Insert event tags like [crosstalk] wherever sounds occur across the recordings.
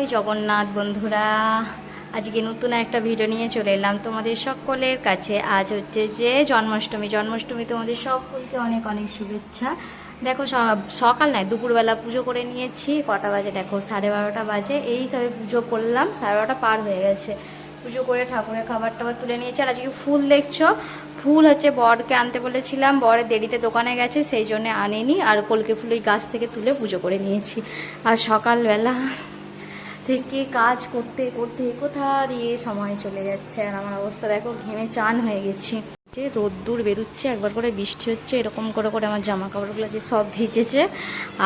জয় জগন্নাথ বন্ধুরা, আজকে নতুন একটা ভিডিও নিয়ে চলে এলাম তোমাদের সকলের কাছে। আজ হচ্ছে যে জন্মাষ্টমী। জন্মাষ্টমী তোমাদের সকলকে অনেক অনেক শুভেচ্ছা। দেখো সকাল নয়, দুপুরবেলা পুজো করে নিয়েছি। কটা বাজে? দেখো সাড়ে বারোটা বাজে। এই সবে পুজো করলাম, সাড়ে বারোটা পার হয়ে গেছে। পুজো করে ঠাকুরের খাবার টাবার তুলে নিয়েছি। আর আজকে ফুল দেখছ? ফুল হচ্ছে বরকে আনতে বলেছিলাম। বরের দেরিতে দোকানে গেছে, সেই জন্য আনেনি। আর কলকে ফুল ওই গাছ থেকে তুলে পুজো করে নিয়েছি। আর সকালবেলা থেকে কাজ করতে করতে কোথা দিয়ে সময় চলে যাচ্ছে? আর আমার অবস্থা দেখো, ঘেমে চান হয়ে গেছে। যে রোদ্দুর বেরোচ্ছে, একবার করে বৃষ্টি হচ্ছে, এরকম করে করে আমার জামা কাপড়গুলো যে সব ভিজেছে।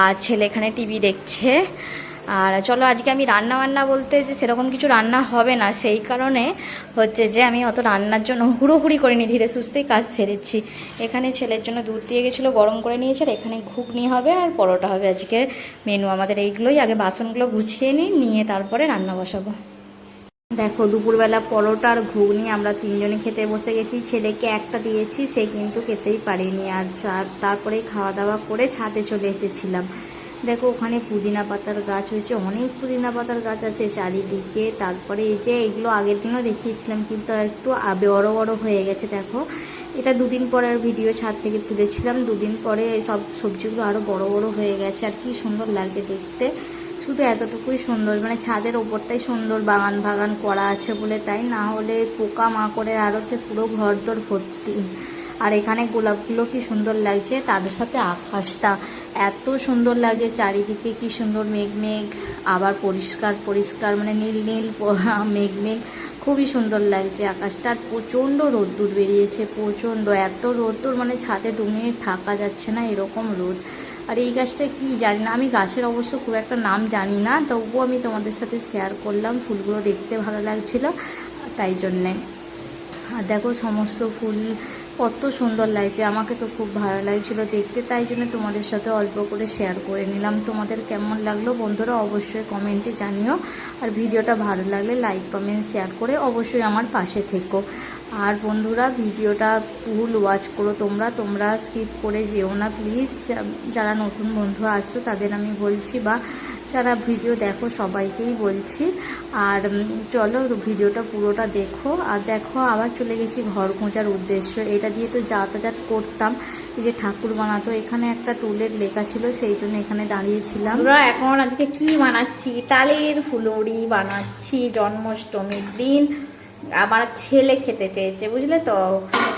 আর ছেলে এখানে টিভি দেখছে। আর চলো আজকে আমি রান্না বান্না বলতে যে সেরকম কিছু রান্না হবে না, সেই কারণে হচ্ছে যে আমি অত রান্নার জন্য হুড়োহুড়ি করিনি, ধীরে সুস্থেই কাজ সেরেছি। এখানে ছেলের জন্য দুধ দিয়ে গেছিল, গরম করে নিয়েছে, আর এখানে ঘুগনি হবে আর পরোটা হবে। আজকে মেনু আমাদের এইগুলোই, আগে বাসনগুলো গুছিয়ে নিই, নিয়ে তারপরে রান্না বসাবো। দেখো, দুপুরবেলা পরোটা আর ঘুগনি আমরা তিনজনে খেতে বসে গেছি। ছেলেকে একটা দিয়েছি, সে কিন্তু খেতেই পারেনি। আর তারপরে খাওয়া দাওয়া করে ছাদে চলে এসেছিলাম। দেখো, ওখানে পুদিনা পাতার গাছ হয়েছে, অনেক পুদিনা পাতার গাছ আছে চারিদিকে। তারপরে এই যে এগুলো আগের দিনও দেখিয়েছিলাম, কিন্তু একটু বড় বড় হয়ে গেছে, দেখো। এটা দুদিন পরে আর ভিডিও ছাদ থেকে তুলেছিলাম, দুদিন পরে সব সবজিগুলো আরও বড় বড় হয়ে গেছে, আর কি সুন্দর লাগছে দেখতে। শুধু এতটুকুই সুন্দর মানে ছাদের ওপরটাই সুন্দর, বাগান বাগান করা আছে বলে, তাই না হলে পোকা মাকড়ের আড়তে পুরো ঘরদোর ভর্তি। আর এখানে গোলাপগুলো কি সুন্দর লাগছে তার সাথে আকাশটা এত সুন্দর লাগছে চারিদিকে, কি সুন্দর মেঘ মেঘ, আবার পরিষ্কার পরিষ্কার মানে নীল নীল, [laughs] মেঘ মেঘ, খুবই সুন্দর লাগছে আকাশটা। আর প্রচণ্ড রোদ্দুর বেরিয়েছে, প্রচণ্ড, এত রোদ্দুর মানে ছাদে মিনিট থাকা যাচ্ছে না এরকম রোদ। আর এই গাছটা কি জানি না, আমি গাছের অবশ্য খুব একটা নাম জানি না, তবুও আমি তোমাদের সাথে শেয়ার করলাম, ফুলগুলো দেখতে ভালো লাগছিল, তাই জন্যে। আর দেখো সমস্ত ফুল কত সুন্দর লাগছে আমাকে তো খুব ভালো লাগছিল দেখতে, তাই জন্য তোমাদের সাথে অল্প করে শেয়ার করে নিলাম। তোমাদের কেমন লাগল বন্ধুরা, অবশ্যই কমেন্টে জানিও। আর ভিডিওটা ভালো লাগলে লাইক কমেন্ট শেয়ার করে অবশ্যই আমার পাশে থেকো। আর বন্ধুরা, ভিডিওটা ফুল ওয়াচ করো তোমরা। তোমরা স্কিপ করে যেও না প্লিজ যারা নতুন বন্ধু আসছো, তাদের আমি বলছি বা যারা ভিডিও দেখো, সবাইকেই বলছি। আর চলো ভিডিওটা পুরোটা দেখো। আর দেখো, আবার চলে গেছি ঘর খোঁজার উদ্দেশ্য। এটা দিয়ে তো যাতায়াত করতাম। যে ঠাকুর বানাতো, এখানে একটা টুলের লেখা ছিল, সেই জন্য এখানে দাঁড়িয়েছিলাম। এখন আজকে কি বানাচ্ছি? তালের ফুলুরি বানাচ্ছি, জন্মাষ্টমীর দিন। আমার ছেলে খেতে চেয়েছে, বুঝলে তো?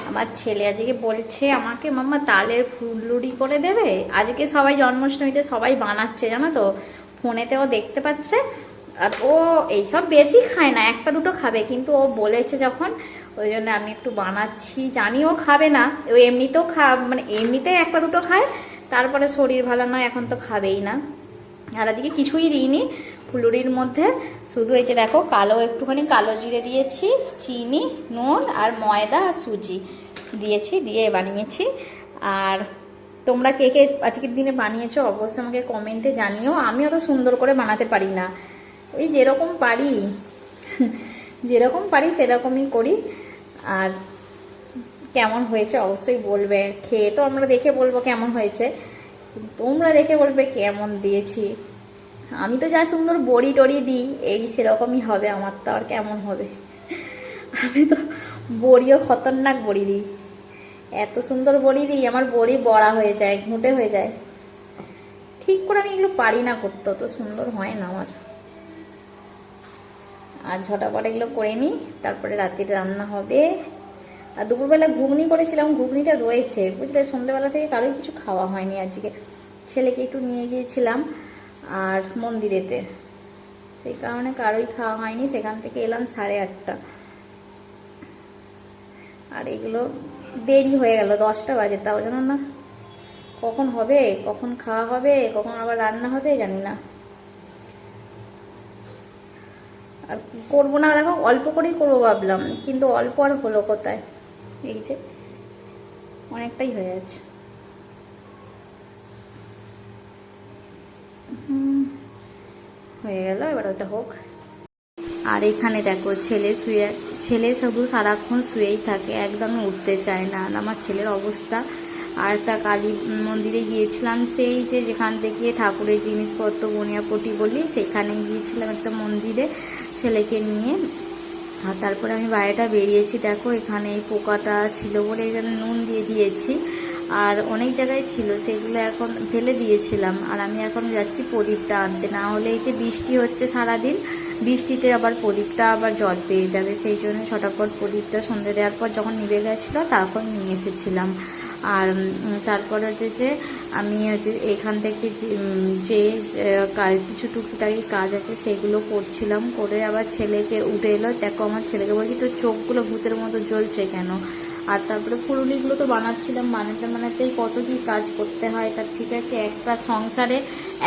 আমার ছেলে আজকে বলছে আমাকে, মাম্মা, তালের ফুলুরি করে দেবে? আজকে সবাই জন্মাষ্টমীতে সবাই বানাচ্ছে, জানো তো? ফোনেতেও দেখতে পাচ্ছে। আর ও এইসব বেশি খায় না, একটা দুটো খাবে। কিন্তু ও বলেছে যখন, ওই জন্য আমি একটু বানাচ্ছি। জানি ও খাবে না, ও এমনিতেও খা মানে এমনিতে একটা দুটো খায়, তারপরে শরীর ভালো নয়, এখন তো খাবেই না। আর আজকে কিছুই দিইনি ফুলুরির মধ্যে। শুধু এই যে দেখো, কালো একটুখানি কালো জিরে দিয়েছি, চিনি, নুন আর ময়দা আর সুজি দিয়েছি, দিয়ে বানিয়েছি। আর তোমরা কে কে আজকের দিনে বানিয়েছো, অবশ্যই আমাকে কমেন্টে জানিও। আমি অত সুন্দর করে বানাতে পারি না। ওই যেরকম পারি যেরকম পারি সেরকমই করি। আর কেমন হয়েছে অবশ্যই বলবে। খেয়ে তো আমরা দেখে বলব কেমন হয়েছে। তোমরা দেখে বলবে কেমন দিয়েছি। আমি তো যা সুন্দর বড়ি টড়ি দিই, এই সেরকমই হবে আমার তো, আর কেমন হবে? আমি তো বড়িও খতরনাক বড়ি দিই। এত সুন্দর বড়ি দিই, আমার বড়ি বড়া হয়ে যায়, ঘুঁটে হয়ে যায়। ঠিক করে আমি এগুলো পারি না করতে তো সুন্দর হয় না আমার। আর ঝটাপট এগুলো করে নিই, তারপরে রাতের রান্না হবে। আর দুপুরবেলা ঘুগনি করেছিলাম, ঘুগনিটা রয়েছে। বুঝলে, সন্ধ্যেবেলা থেকে কারোই কিছু খাওয়া হয়নি আজকে। ছেলেকে একটু নিয়ে গিয়েছিলাম, আর মন্দিরেতে। সেই কারণে কারোই খাওয়া হয়নি, সেখান থেকে এলাম সাড়ে আটটা। আর এগুলো দেরি হয়ে গেল, দশটা বাজে, তাও জানো না? কখন হবে, কখন খাওয়া হবে, কখন আবার রান্না হবে, জানি না। আর করব না, দেখো, অল্প করেই করব ভাবলাম, কিন্তু অল্প আর হলো কোথায়? এই যে, অনেকটাই হয়ে আছে হয়ে গেল, এবার ওটা হোক। আর এখানে দেখো, ছেলে শুয়ে, ছেলে শুধু সারাক্ষণ শুয়েই থাকে, একদম উঠতে চায় না। আর আমার ছেলের অবস্থা, আর একটা কালী মন্দিরে গিয়েছিলাম, সেই যে যেখান থেকে ঠাকুরের জিনিসপত্র, বনিয়াপটি বলি, সেখানে গিয়েছিলাম একটা মন্দিরে ছেলেকে নিয়ে। আর তারপরে আমি বাইরেটা বেরিয়েছি, দেখো এখানে এই পোকাটা ছিল বলে এখানে নুন দিয়ে দিয়েছি। আর অনেক জায়গায় ছিল, সেগুলো এখন ফেলে দিয়েছিলাম। আর আমি এখন যাচ্ছি প্রদীপটা আনতে, না হলে এই যে বৃষ্টি হচ্ছে সারাদিন বৃষ্টিতে আবার প্রদীপটা আবার জল পেয়ে যাবে সেই জন্য ছটাপট প্রদীপটা সন্ধে দেওয়ার পর যখন নিভে গেছিল তারপর নিয়ে এসেছিলাম। আর তারপর হচ্ছে যে আমি হচ্ছে এখান থেকে যে, কাজ কিছু টুকিটাকি কাজ আছে সেগুলো করছিলাম করে আবার ছেলেকে উঠে এলো দেখো আমার ছেলেকে বলছি তোর চোখগুলো ভূতের মতো জ্বলছে কেন? তারপরে ফুলুলিগুলো তো বানাচ্ছিলাম, বানাতে বানাতেই কত কি কাজ করতে হয়। তার ঠিক আছে, একটা সংসারে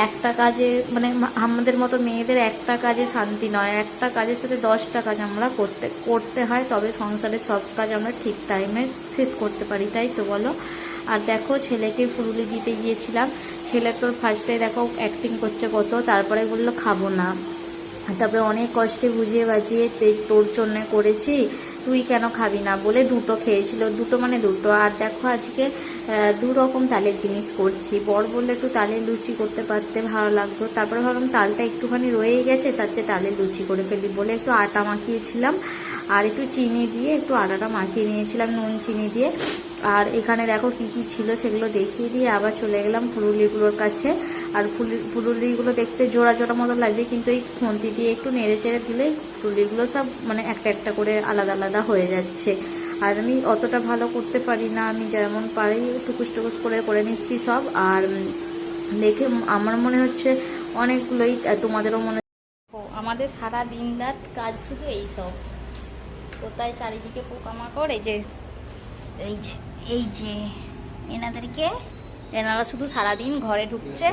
একটা কাজে মানে আমাদের মতো মেয়েদের একটা কাজে শান্তি নয়। একটা কাজের সাথে দশটা কাজ আমরা করতে করতে হয়, তবে সংসারের সব কাজ আমরা ঠিক টাইমে শেষ করতে পারি, তাই তো বলো? আর দেখো, ছেলেকে ফুলুলি দিতে গিয়েছিলাম। ছেলে তোর ফার্স্টে দেখো অ্যাক্টিং করছে কত, তারপরে বলল খাব না। তারপরে অনেক কষ্টে বুঝিয়ে বাজিয়ে তোর জন্য করেছি। তুই কেন খাবি না? বলে দুটো খেয়েছিল। দুটো মানে দুটো। আর দেখো আজকে দু রকম তালের জিনিস করছি। বর বললে একটু তালের লুচি করতে পারতে ভালো লাগতো। তারপরে ভাবলাম তালটা একটুখানি রয়েই গেছে, তার চেয়ে তালের লুচি করে ফেলি বলে একটু আটা মাখিয়েছিলাম। আর একটু চিনি দিয়ে একটু আটাটা মাখিয়ে নিয়েছিলাম, নুন, চিনি দিয়ে। আর এখানে দেখো কি কি ছিল সেগুলো দেখিয়ে দিয়ে আবার চলে গেলাম ফুলুলিগুলোর কাছে। আর ফুলি ফুলুলিগুলো দেখতে জোড়া জোড়া মতো লাগবে কিন্তু এই খুন্তি দিয়ে একটু নেড়ে চেড়ে দিলেই ফুলুলিগুলো সব মানে একটা একটা করে আলাদা আলাদা হয়ে যাচ্ছে। আর আমি অতটা ভালো করতে পারি না, আমি যেমন পারি টুকুস টুকুস করে করে নিচ্ছি সব। আর দেখে আমার মনে হচ্ছে অনেকগুলোই তোমাদেরও মনে আমাদের সারা দিন রাত কাজ শুধু এই সব। কোথায় চারিদিকে পোকামাকড়? এই যে এই যে এই যে, এনাদেরকে এনারা শুধু সারাদিন ঘরে ঢুকছে।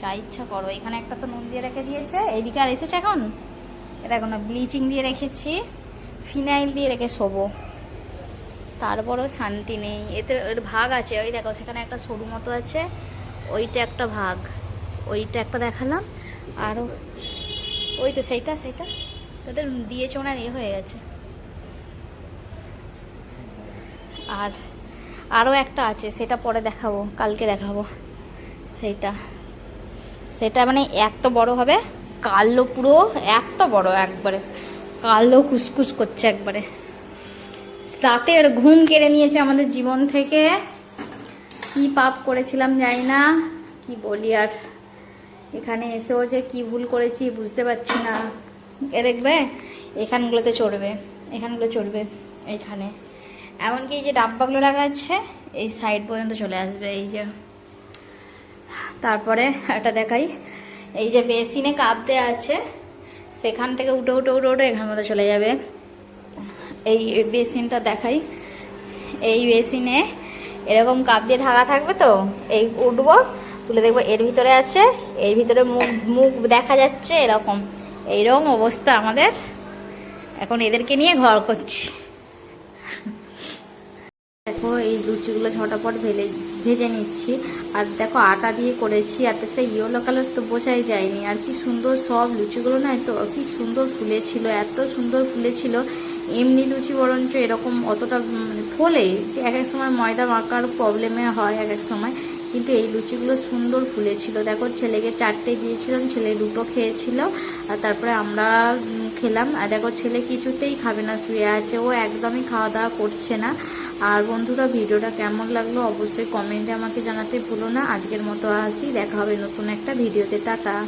যা ইচ্ছা করো। এখানে একটা তো নুন দিয়ে রেখে দিয়েছে। এইদিকে আর এসেছে এখন? এ দেখো না ব্লিচিং দিয়ে রেখেছি। ফিনাইল দিয়ে রেখে শোবো। তারপরেও শান্তি নেই। এতে এর ভাগ আছে। ওই দেখো, সেখানে একটা সরু মতো আছে। ওইটা একটা ভাগ। ওইটা একটা দেখালাম। আরও ওই তো সেইটা সেইটা। তাদের দিয়েছে ওনার এ হয়ে গেছে। আর আরও একটা আছে, সেটা পরে দেখাবো, কালকে দেখাবো। সেইটা। সেটা মানে এত বড় হবে, কালো পুরো, এত বড় একবারে। কালো কুসকুস করছে একবারে। রাতের ঘুম কেড়ে নিয়েছে আমাদের জীবন থেকে। কি পাপ করেছিলাম জানি না, কি বলি আর। এখানে এসেও যে কি ভুল করেছি বুঝতে পারছি না। এ দেখবে, এখানগুলোতে চড়বে, এখানগুলো চড়বে এইখানে এমনকি এই যে ডাব্বাগুলো আছে, এই সাইড পর্যন্ত চলে আসবে, এই যে। তারপরে একটা দেখাই, এই যে বেসিনে কাপ দেওয়া আছে, সেখান থেকে উঠে উঠে উঠে উঠে এখানের মধ্যে চলে যাবে। এই বেসিনটা দেখাই, এই বেসিনে এরকম কাপ দিয়ে ঢাকা থাকবে তো, এই উঠবো, তুলে দেখব এর ভিতরে আছে, এর ভিতরে মুখ মুখ দেখা যাচ্ছে এরকম। এইরকম অবস্থা আমাদের। এখন এদেরকে নিয়ে ঘর করছি। দেখো, এই লুচিগুলো ঝটাপট ভেলে, ভেজে নিচ্ছি। আর দেখো, আটা দিয়ে করেছি, আর তাছাড়া ইয়েলো কালার তো বোঝাই যায়নি। আর কি সুন্দর সব লুচিগুলো না তো কি সুন্দর ফুলেছিল, এত সুন্দর ফুলেছিল। এমনি লুচি বরঞ্চ এরকম অতটা মানে ফোলে এক এক সময় ময়দা মাখার প্রবলেমে হয় এক এক সময়। কিন্তু এই লুচিগুলো সুন্দর ফুলেছিল। দেখো, ছেলেকে চারটে দিয়েছিলাম, ছেলে দুটো খেয়েছিল। আর তারপরে আমরা খেলাম। আর দেখো, ছেলে কিছুতেই খাবে না, শুয়ে আছে। ও একদমই খাওয়া দাওয়া করছে না। আর বন্ধুরা, ভিডিওটা কেমন লাগল অবশ্যই কমেন্টে আমাকে জানাতে ভুলো না। আজকের মতো আসি, দেখা হবে নতুন একটা ভিডিওতে। টাটা।